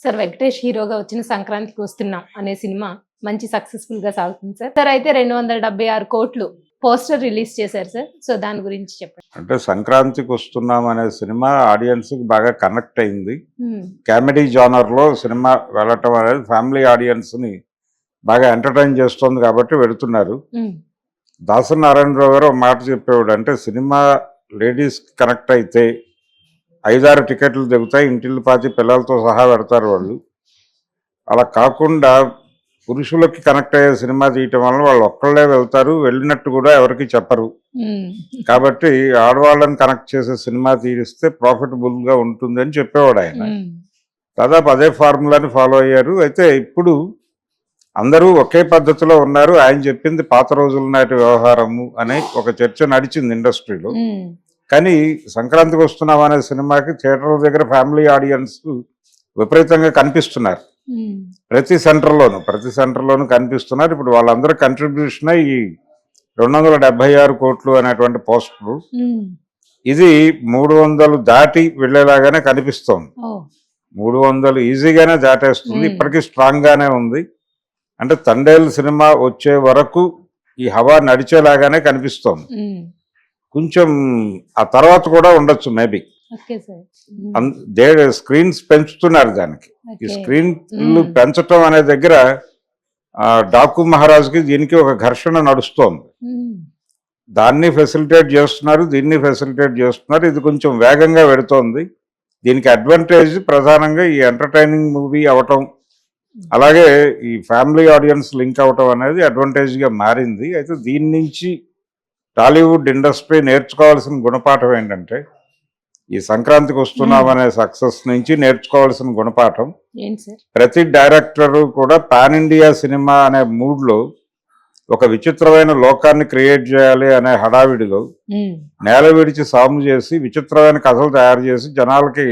Sir Venkatesh హీరోగా వచ్చిన సంక్రాంతికి వస్తున్నాం అనే సినిమా మంచి సక్సెస్ఫుల్గా సాగుతుంది సార్. సార్ అయితే రెండు వందల డెబ్బై ఆరు కోట్లు పోస్టర్ రిలీజ్ చేశారు సార్. సో దాని గురించి చెప్పండి. అంటే సంక్రాంతికి వస్తున్నాం అనే సినిమా ఆడియన్స్కి బాగా కనెక్ట్ అయింది. కామెడీ జానర్లో సినిమా వెళ్ళటం అనేది ఫ్యామిలీ ఆడియన్స్ని బాగా ఎంటర్టైన్ చేస్తుంది కాబట్టి వెళుతున్నారు. ఉమ్, దాసరి నారాయణరావు గారు మాట చెప్పేవాడు అంటే సినిమా లేడీస్ కనెక్ట్ అయితే ఐదారు టికెట్లు దిగుతాయి ఇంటిల్లి పాతి పిల్లలతో సహా పెడతారు వాళ్ళు. అలా కాకుండా పురుషులకి కనెక్ట్ అయ్యే సినిమా తీయటం వల్ల వాళ్ళు ఒక్కళ్ళే వెళ్తారు వెళ్ళినట్టు కూడా ఎవరికి చెప్పరు. కాబట్టి ఆడవాళ్ళని కనెక్ట్ చేసే సినిమా తీరిస్తే ప్రాఫిటబుల్గా ఉంటుంది అని చెప్పేవాడు ఆయన. దాదాపు అదే ఫార్ములాని ఫాలో అయ్యారు. అయితే ఇప్పుడు అందరూ ఒకే పద్ధతిలో ఉన్నారు. ఆయన చెప్పింది పాత రోజుల నాటి వ్యవహారము అనే ఒక చర్చ నడిచింది ఇండస్ట్రీలో. కానీ సంక్రాంతికి వస్తున్నాం అనే సినిమాకి థియేటర్ దగ్గర ఫ్యామిలీ ఆడియన్స్ విపరీతంగా కనిపిస్తున్నారు. ఉమ్, ప్రతి సెంటర్లోను ప్రతి సెంటర్లోను కనిపిస్తున్నారు. ఇప్పుడు వాళ్ళందరూ కంట్రిబ్యూషన్ ఈ రెండు వందల డెబ్బై ఆరు కోట్లు అనేటువంటి పోస్టర్. ఉమ్, ఇది మూడు వందలు దాటి వెళ్ళేలాగానే కనిపిస్తోంది. మూడు వందలు ఈజీగానే దాటేస్తుంది. మ్మ్. ఇప్పటికీ స్ట్రాంగ్ గానే ఉంది. అంటే తండేలు సినిమా వచ్చే వరకు ఈ హవా నడిచేలాగానే కనిపిస్తోంది. కొంచెం ఆ తర్వాత కూడా ఉండొచ్చు మేబీ దే స్క్రీన్స్ పెంచుతున్నారు దానికి. ఈ ఓకే. స్క్రీన్ మ్మ్. పెంచటం అనే దగ్గర డాకు మహారాజ్కి దీనికి ఒక ఘర్షణ నడుస్తోంది. దాన్ని ఫెసిలిటేట్ చేస్తున్నారు దీన్ని ఫెసిలిటేట్ చేస్తున్నారు. ఇది కొంచెం వేగంగా పెడుతోంది దీనికి అడ్వాంటేజ్ ప్రధానంగా ఈ ఎంటర్టైనింగ్ మూవీ అవటం అలాగే ఈ ఫ్యామిలీ ఆడియన్స్ లింక్ అవటం అనేది advantage గా మారింది. అయితే దీని నుంచి టాలీవుడ్ ఇండస్ట్రీ నేర్చుకోవాల్సిన గుణపాఠం ఏంటంటే ఈ సంక్రాంతికి వస్తున్నాం అనే సక్సెస్ నుంచి నేర్చుకోవాల్సిన గుణపాఠం. ప్రతి డైరెక్టర్ కూడా పాన్ ఇండియా సినిమా అనే మూడ్లో ఒక విచిత్రమైన లోకాన్ని క్రియేట్ చేయాలి అనే హడావిడిలో ఉమ్, నేల విడిచి సాము చేసి విచిత్రమైన కథలు తయారు చేసి జనాలకి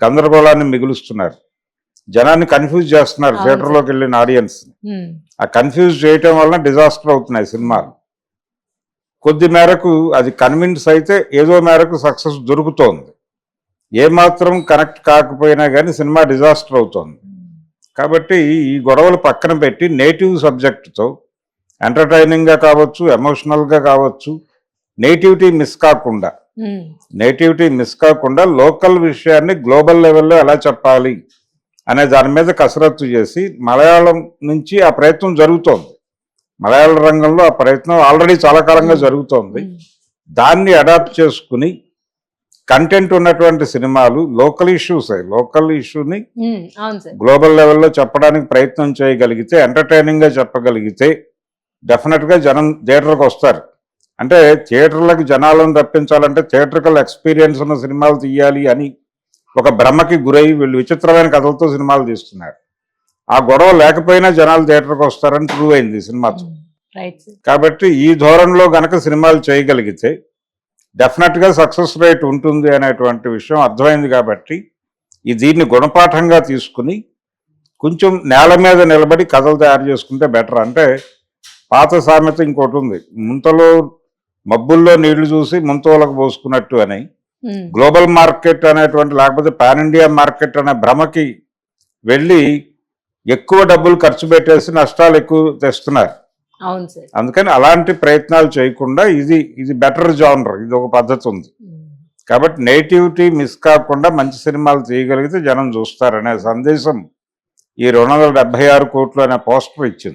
గందరగోళాన్ని మిగులుస్తున్నారు. జనాన్ని కన్ఫ్యూజ్ చేస్తున్నారు థియేటర్లోకి వెళ్ళిన ఆడియన్స్. ఉమ్, ఆ కన్ఫ్యూజ్ చేయటం వలన డిజాస్టర్ అవుతున్నాయి సినిమాలు. కొద్ది మేరకు అది కన్విన్స్ అయితే ఏదో మేరకు సక్సెస్ దొరుకుతోంది. ఏమాత్రం కనెక్ట్ కాకపోయినా కానీ సినిమా డిజాస్టర్ అవుతోంది. కాబట్టి ఈ గొడవలు పక్కన పెట్టి నేటివ్ సబ్జెక్టుతో ఎంటర్టైనింగ్గా కావచ్చు ఎమోషనల్గా కావచ్చు నేటివిటీ మిస్ కాకుండా నేటివిటీ మిస్ కాకుండా లోకల్ విషయాన్ని గ్లోబల్ లెవెల్లో ఎలా చెప్పాలి అనే దాని మీద కసరత్తు చేసి మలయాళం నుంచి ఆ ప్రయత్నం జరుగుతోంది. మలయాళ రంగంలో ఆ ప్రయత్నం ఆల్రెడీ చాలా కాలంగా జరుగుతోంది. దాన్ని అడాప్ట్ చేసుకుని కంటెంట్ ఉన్నటువంటి సినిమాలు లోకల్ ఇష్యూస్ లోకల్ ఇష్యూని గ్లోబల్ లెవెల్లో చెప్పడానికి ప్రయత్నం చేయగలిగితే entertaining గా చెప్పగలిగితే definite గా జనం థియేటర్కి వస్తారు. అంటే థియేటర్లకు జనాలను రప్పించాలంటే థియేటర్కల్ ఎక్స్పీరియన్స్ ఉన్న సినిమాలు తీయాలి అని ఒక భ్రమకి గురై వీళ్ళు విచిత్రమైన కథలతో సినిమాలు తీస్తున్నారు. ఆ గొడవ లేకపోయినా జనాలు థియేటర్కి వస్తారని ప్రూవ్ అయింది సినిమాతో కాబట్టి ఈ ధోరణిలో గనక సినిమాలు చేయగలిగితే డెఫినెట్గా సక్సెస్ రేట్ ఉంటుంది అనేటువంటి విషయం అర్థమైంది కాబట్టి ఈ దీన్ని గుణపాఠంగా తీసుకుని కొంచెం నేల మీద నిలబడి కథలు తయారు చేసుకుంటే బెటర్. అంటే పాత సామెత ఇంకోటి ఉంది ముంతలో మబ్బుల్లో నీళ్ళు చూసి ముంతోలకు పోసుకున్నట్టు అని. గ్లోబల్ మార్కెట్ అనేటువంటి లేకపోతే పాన్ ఇండియా మార్కెట్ అనే భ్రమకి వెళ్ళి ఎక్కువ డబ్బులు ఖర్చు పెట్టేసి నష్టాలు ఎక్కువ తెస్తున్నారు. అందుకని అలాంటి ప్రయత్నాలు చేయకుండా ఇది ఇది బెటర్ జానర్ ఇది ఒక పద్ధతి ఉంది. కాబట్టి నేటివిటీ మిస్ కాకుండా మంచి సినిమాలు తీయగలిగితే జనం చూస్తారనే సందేశం ఈ రెండు వందల డెబ్బై ఆరు కోట్లు అనే పోస్టర్ ఇచ్చింది.